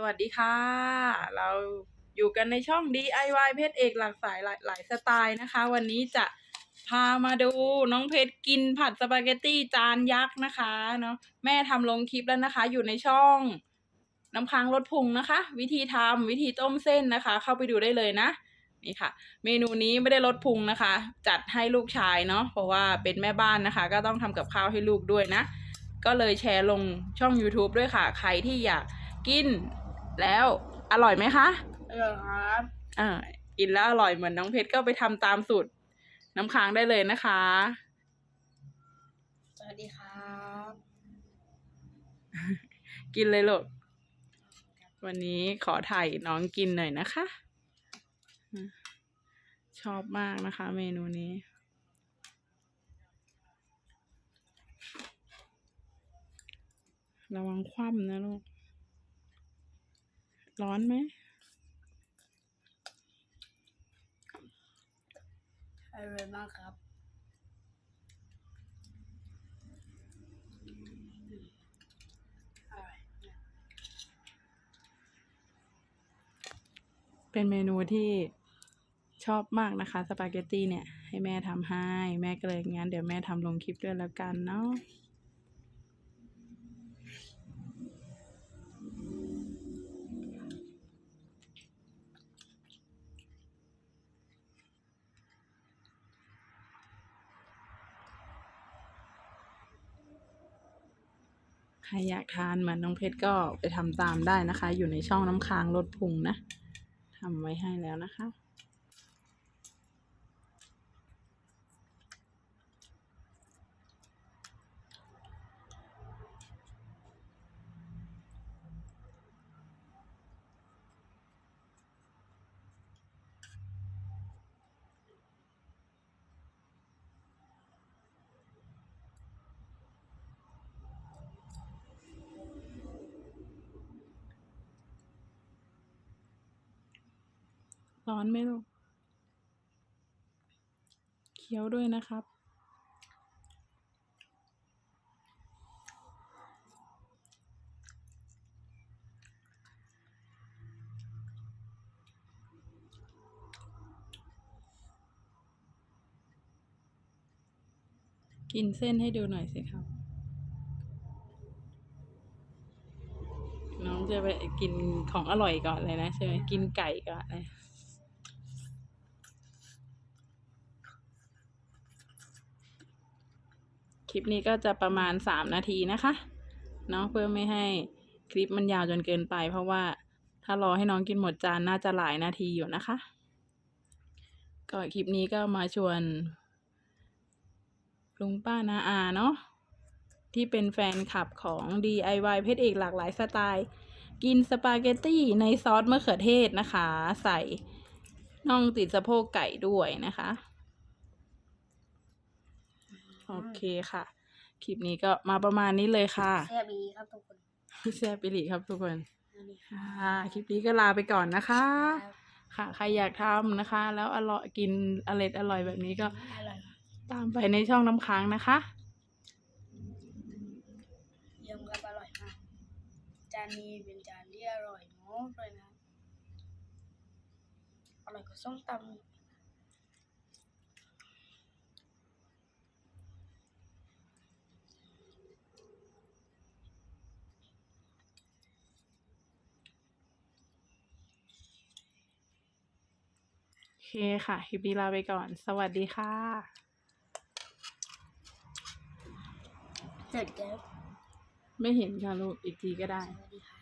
สวัสดีค่ะ เราอยู่กันในช่อง DIY เพชรเอกหลากสายหลายหลายสไตล์นะคะ วันนี้จะพามาดูน้องเพชรกินผัดสปาเกตตี้จานยักษ์นะคะเนาะแม่ทำลงคลิปแล้วนะคะ อยู่ในช่องน้ำค้างรสพุงนะคะ วิธีทำวิธีต้มเส้นนะคะ เข้าไปดูได้เลยนะนี่ค่ะ เมนูนี้ไม่ได้ลดพุงนะคะ จัดให้ลูกชายเนาะเพราะว่าเป็นแม่บ้านนะคะ ก็ต้องทำกับข้าวให้ลูกด้วยนะ ก็เลยแชร์ลงช่อง YouTube ด้วยค่ะ ใครที่อยากกิน แล้ว อร่อยไหมคะเออครับอ่ากินแล้วอร่อยเหมือนน้องเพชรก็ไปทำตามสูตรน้ำค้างได้เลยนะคะ สวัสดีครับ กินเลยลูกวันนี้ขอถ่ายน้องกินหน่อยนะคะอืมชอบมากนะคะ เมนูนี้ระวังคว่ำนะลูก ร้อนไหมอร่อยมากครับอร่อยเป็นเมนูที่ชอบมากนะคะ สปาเกตตี้เนี่ย ให้แม่ทำให้ แม่ก็เลยงั้น เดี๋ยวแม่ทำลงคลิปด้วยแล้วกันเนาะ ใครอยากทานเหมือนน้องเพชรก็ไปทำตามได้นะคะ อยู่ในช่องน้ำค้างลดพุงนะทำไว้ให้แล้วนะคะ ร้อนไหมลูก เคี้ยวด้วยนะครับ กินเส้นให้ดูหน่อยสิครับ น้องจะไปกินของอร่อยก่อนเลยนะใช่ไหมกินไก่ก่อนเลย คลิปนี้ก็จะประมาณสามนาทีนะคะเนาะเพื่อไม่ให้คลิปมันยาวจนเกินไป เพราะว่าถ้ารอให้น้องกินหมดจานน่าจะหลายนาทีอยู่นะคะ ก็คลิปนี้ก็มาชวนลุงป้านาอาเนาะที่เป็นแฟนคลับของ DIY เพชรเอกหลากหลายสไตล์ กินสปาเกตตี้ในซอสมะเขือเทศนะคะ ใส่น่องติดสะโพกไก่ด้วยนะคะ โอเคค่ะ คลิปนี้ก็มาประมาณนี้เลยค่ะแซ่บอีครับทุกคนแซ่บไปหลีครับทุกคนอันนี้คค่ะคลิปนี้ก็ลาไปก่อนนะคะรับค่ะ ใครอยากทำนะคะ แล้วอร่อยกินอร่อยอร่อยแบบนี้ก็อร่อยมากตามไปในช่องน้ำค้างนะคะเยี่ยมครับอร่อยมากจานนี้เป็นจานที่อร่อยมากเลยนะอร่อยกว่าส้มตำ เคค่ะคลิปนี้ลาไปก่อน สวัสดีค่ะ เสร็จแล้วไม่เห็นค่ะลูกอีกทีก็ได้ สวัสดีค่ะ